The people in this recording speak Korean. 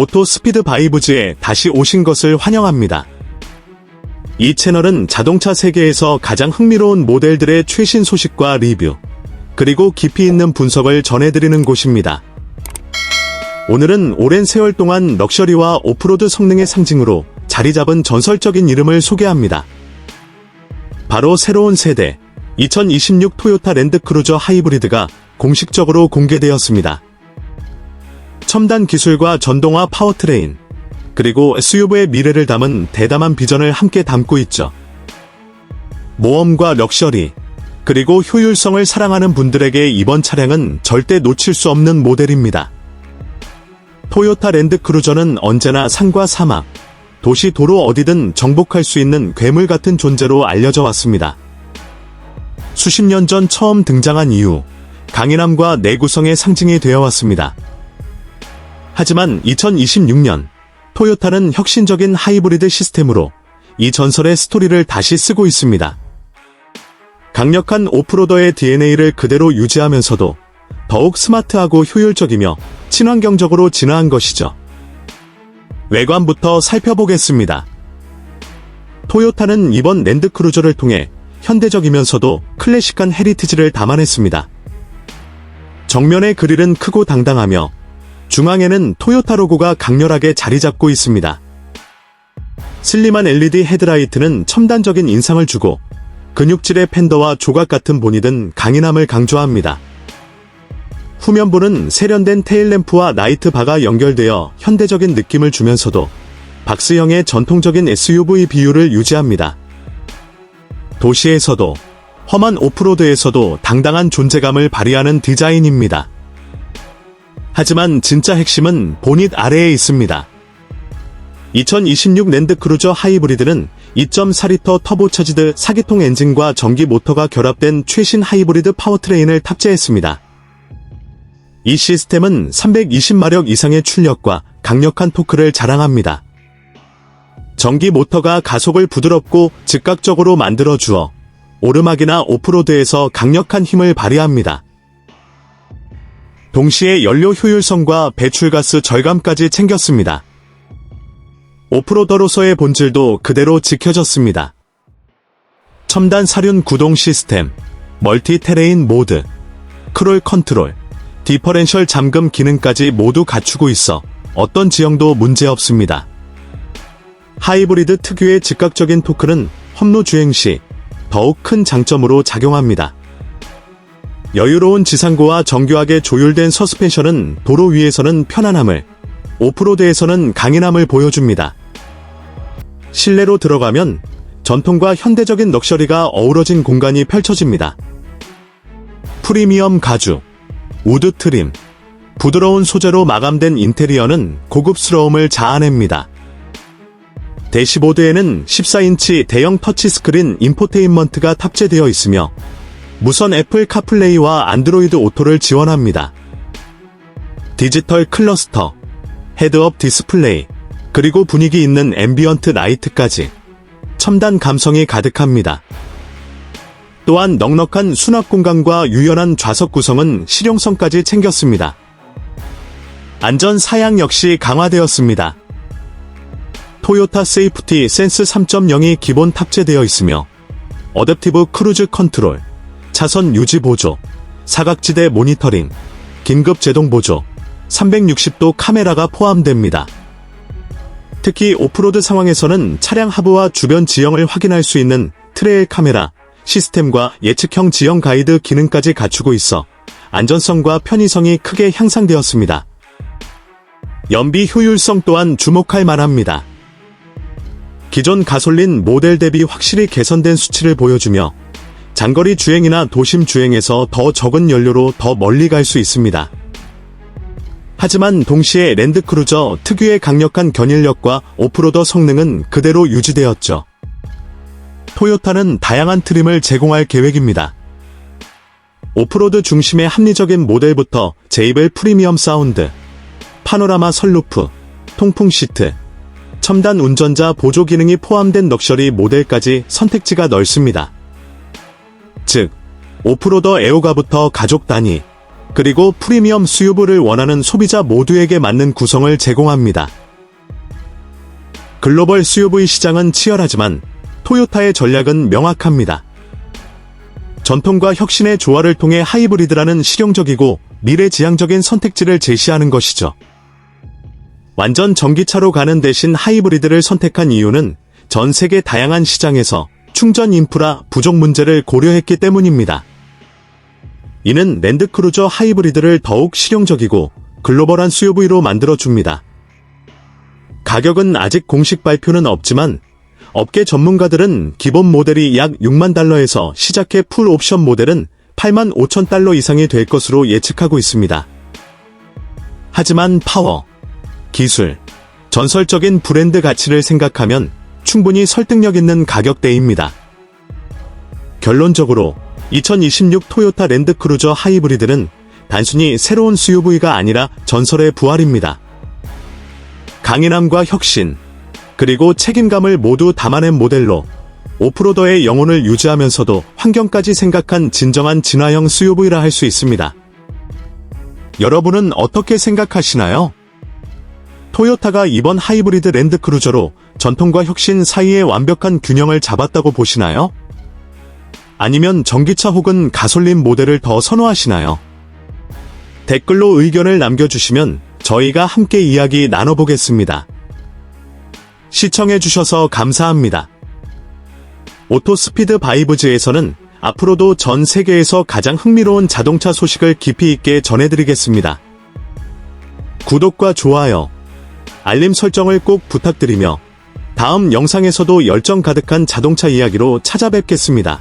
오토 스피드 바이브즈에 다시 오신 것을 환영합니다. 이 채널은 자동차 세계에서 가장 흥미로운 모델들의 최신 소식과 리뷰, 그리고 깊이 있는 분석을 전해드리는 곳입니다. 오늘은 오랜 세월 동안 럭셔리와 오프로드 성능의 상징으로 자리 잡은 전설적인 이름을 소개합니다. 바로 새로운 세대 2026 토요타 랜드크루저 하이브리드가 공식적으로 공개되었습니다. 첨단 기술과 전동화 파워트레인, 그리고 SUV의 미래를 담은 대담한 비전을 함께 담고 있죠. 모험과 럭셔리, 그리고 효율성을 사랑하는 분들에게 이번 차량은 절대 놓칠 수 없는 모델입니다. 토요타 랜드크루저는 언제나 산과 사막, 도시 도로 어디든 정복할 수 있는 괴물 같은 존재로 알려져 왔습니다. 수십 년 전 처음 등장한 이후 강인함과 내구성의 상징이 되어 왔습니다. 하지만 2026년 토요타는 혁신적인 하이브리드 시스템으로 이 전설의 스토리를 다시 쓰고 있습니다. 강력한 오프로더의 DNA를 그대로 유지하면서도 더욱 스마트하고 효율적이며 친환경적으로 진화한 것이죠. 외관부터 살펴보겠습니다. 토요타는 이번 랜드크루저를 통해 현대적이면서도 클래식한 헤리티지를 담아냈습니다. 정면의 그릴은 크고 당당하며 중앙에는 토요타 로고가 강렬하게 자리 잡고 있습니다. 슬림한 LED 헤드라이트는 첨단적인 인상을 주고 근육질의 팬더와 조각 같은 보니 든 강인함을 강조합니다. 후면부는 세련된 테일램프와 나이트 바가 연결되어 현대적인 느낌을 주면서도 박스형의 전통적인 SUV 비율을 유지합니다. 도시에서도 험한 오프로드에서도 당당한 존재감을 발휘하는 디자인입니다. 하지만 진짜 핵심은 보닛 아래에 있습니다. 2026 랜드크루저 하이브리드는 2.4리터 터보차지드 4기통 엔진과 전기 모터가 결합된 최신 하이브리드 파워트레인을 탑재했습니다. 이 시스템은 320마력 이상의 출력과 강력한 토크를 자랑합니다. 전기 모터가 가속을 부드럽고 즉각적으로 만들어 주어 오르막이나 오프로드에서 강력한 힘을 발휘합니다. 동시에 연료 효율성과 배출가스 절감까지 챙겼습니다. 오프로더로서의 본질도 그대로 지켜졌습니다. 첨단 사륜 구동 시스템, 멀티 테레인 모드, 크롤 컨트롤, 디퍼렌셜 잠금 기능까지 모두 갖추고 있어 어떤 지형도 문제없습니다. 하이브리드 특유의 즉각적인 토크는 험로 주행 시 더욱 큰 장점으로 작용합니다. 여유로운 지상고와 정교하게 조율된 서스펜션은 도로 위에서는 편안함을, 오프로드에서는 강인함을 보여줍니다. 실내로 들어가면 전통과 현대적인 럭셔리가 어우러진 공간이 펼쳐집니다. 프리미엄 가죽, 우드 트림, 부드러운 소재로 마감된 인테리어는 고급스러움을 자아냅니다. 대시보드에는 14인치 대형 터치스크린 인포테인먼트가 탑재되어 있으며 무선 애플 카플레이와 안드로이드 오토를 지원합니다. 디지털 클러스터, 헤드업 디스플레이, 그리고 분위기 있는 앰비언트 라이트까지 첨단 감성이 가득합니다. 또한 넉넉한 수납 공간과 유연한 좌석 구성은 실용성까지 챙겼습니다. 안전 사양 역시 강화되었습니다. 토요타 세이프티 센스 3.0이 기본 탑재되어 있으며 어댑티브 크루즈 컨트롤, 차선 유지 보조, 사각지대 모니터링, 긴급 제동 보조, 360도 카메라가 포함됩니다. 특히 오프로드 상황에서는 차량 하부와 주변 지형을 확인할 수 있는 트레일 카메라 시스템과 예측형 지형 가이드 기능까지 갖추고 있어 안전성과 편의성이 크게 향상되었습니다. 연비 효율성 또한 주목할 만합니다. 기존 가솔린 모델 대비 확실히 개선된 수치를 보여주며 장거리 주행이나 도심 주행에서 더 적은 연료로 더 멀리 갈 수 있습니다. 하지만 동시에 랜드크루저 특유의 강력한 견인력과 오프로더 성능은 그대로 유지되었죠. 토요타는 다양한 트림을 제공할 계획입니다. 오프로드 중심의 합리적인 모델부터 제이벨 프리미엄 사운드, 파노라마 선루프, 통풍 시트, 첨단 운전자 보조 기능이 포함된 럭셔리 모델까지 선택지가 넓습니다. 즉, 오프로더 에어가부터 가족 단위, 그리고 프리미엄 수요부를 원하는 소비자 모두에게 맞는 구성을 제공합니다. 글로벌 SUV 시장은 치열하지만 토요타의 전략은 명확합니다. 전통과 혁신의 조화를 통해 하이브리드라는 실용적이고 미래지향적인 선택지를 제시하는 것이죠. 완전 전기차로 가는 대신 하이브리드를 선택한 이유는 전 세계 다양한 시장에서 충전 인프라 부족 문제를 고려했기 때문입니다. 이는 랜드크루저 하이브리드를 더욱 실용적이고 글로벌한 SUV로 만들어줍니다. 가격은 아직 공식 발표는 없지만 업계 전문가들은 기본 모델이 약 6만 달러에서 시작해 풀 옵션 모델은 8만 5천 달러 이상이 될 것으로 예측하고 있습니다. 하지만 파워, 기술, 전설적인 브랜드 가치를 생각하면 충분히 설득력 있는 가격대입니다. 결론적으로 2026 토요타 랜드크루저 하이브리드는 단순히 새로운 SUV가 아니라 전설의 부활입니다. 강인함과 혁신, 그리고 책임감을 모두 담아낸 모델로 오프로더의 영혼을 유지하면서도 환경까지 생각한 진정한 진화형 SUV라 할 수 있습니다. 여러분은 어떻게 생각하시나요? 토요타가 이번 하이브리드 랜드크루저로 전통과 혁신 사이의 완벽한 균형을 잡았다고 보시나요? 아니면 전기차 혹은 가솔린 모델을 더 선호하시나요? 댓글로 의견을 남겨주시면 저희가 함께 이야기 나눠보겠습니다. 시청해주셔서 감사합니다. 오토스피드 바이브즈에서는 앞으로도 전 세계에서 가장 흥미로운 자동차 소식을 깊이 있게 전해드리겠습니다. 구독과 좋아요, 알림 설정을 꼭 부탁드리며 다음 영상에서도 열정 가득한 자동차 이야기로 찾아뵙겠습니다.